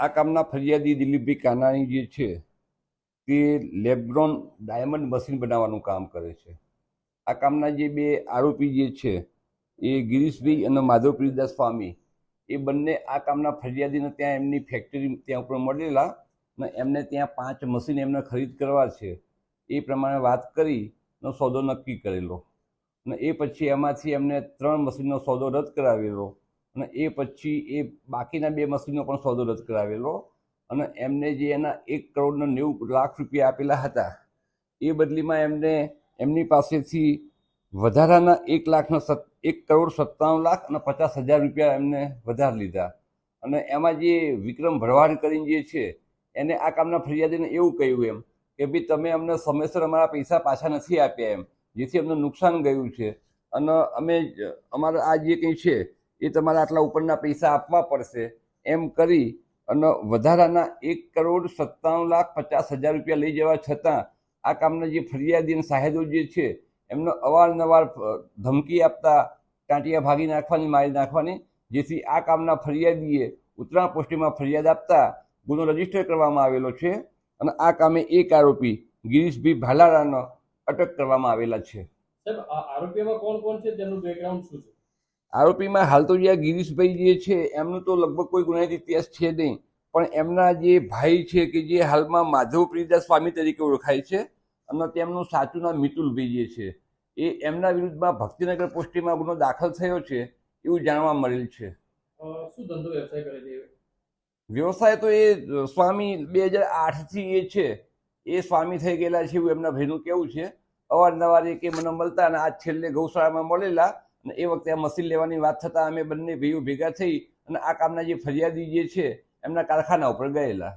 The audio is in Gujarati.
આ કામના ફરિયાદી દિલીપભાઈ કાનાણી જે છે, તે લેબ્રોન ડાયમંડ મશીન બનાવવાનું કામ કરે છે. આ કામના જે બે આરોપી જે છે, એ ગિરીશભાઈ અને માધવપ્રીદાસ સ્વામી, એ બંને આ કામના ફરિયાદીને ત્યાં એમની ફેક્ટરી ત્યાં ઉપર મળેલા અને એમને ત્યાં પાંચ મશીન એમને ખરીદ કરવા છે. એ પ્રમાણે વાત કરી નો સોદો નક્કી કરેલો. અને એ પછી એમાંથી એમને ત્રણ મશીનનો સોદો રદ કરાવેલો. અને એ પછી એ બાકીના બે મશીનનો પણ સોદો રદ કરાવેલો. અને એમને જે એના એક કરોડને નેવું લાખ રૂપિયા આપેલા હતા, એ બદલીમાં એમને એમની પાસેથી વધારાના એક લાખના સત, એક કરોડ સત્તાણું લાખ અને પચાસ હજાર રૂપિયા એમને વધારે લીધા. અને એમાં જે વિક્રમ ભરવાડ કરીને જે છે, એને આ કામના ફરિયાદીને એવું કહ્યું એમ કે ભાઈ તમે અમને સમયસર અમારા પૈસા પાછા નથી આપ્યા એમ, જેથી અમને નુકસાન ગયું છે. અને અમે અમારા આ જે કંઈ છે એ તમારા આટલા ઉપરના પૈસા આપવા પડશે. એમ કરી અને વધારાના એક કરોડ સત્તાણું લાખ પચાસ હજાર રૂપિયા લઈ જવા છતાં આ કામના જે ફરિયાદી અને સાહેદો જે છે, એમને અવારનવાર ધમકી આપતા ટાંટિયા ભાગી નાખવાની, મારી નાખવાની, જેથી આ કામના ફરિયાદીએ ઉત્તરાયણ પોસ્ટિંગમાં ફરિયાદ આપતા ગુનો રજિસ્ટર કરવામાં આવેલો છે અને આ કામે એક આરોપી ગિરીશભાઈ ભાલારાનો અટક કરવામાં આવેલા છે. સાહેબ આરોપીમાં કોણ કોણ છે? તેનું બેકગ્રાઉન્ડ શું છે? આરોપીમાં હાલ તો જે આ ગિરીશભાઈ જે છે એમનું તો લગભગ કોઈ ગુનાહિત ઇતિહાસ છે નહીં. પણ એમના જે ભાઈ છે કે જે હાલમાં માધવ પ્રિયદાસ સ્વામી તરીકે ઓળખાય છે અને તેમનું સાચું નામ મિતુલભાઈ જે છે એ એમના વિરુદ્ધમાં ભક્તિનગર પોસ્ટીમાં ગુનો દાખલ થયો છે એવું જાણવા મળેલ છે. શું ધંધો વ્યવસાય કરે છે વ્યવસાય તો એ સ્વામી બે હજાર આઠથી એ છે એ સ્વામી થઈ ગયેલા છે એવું એમના ભાઈનું કેવું છે. અવારનવાર એ કે મને મળતા અને આજ છેલ્લે ગૌશાળામાં મળેલા અને એ વખતે આ મશીન લેવાની વાત થતાં અમે બંને ભાઈઓ ભેગા થઈ અને આ કામના જે ફરિયાદી જે છે, એમના કારખાના ઉપર ગયેલા.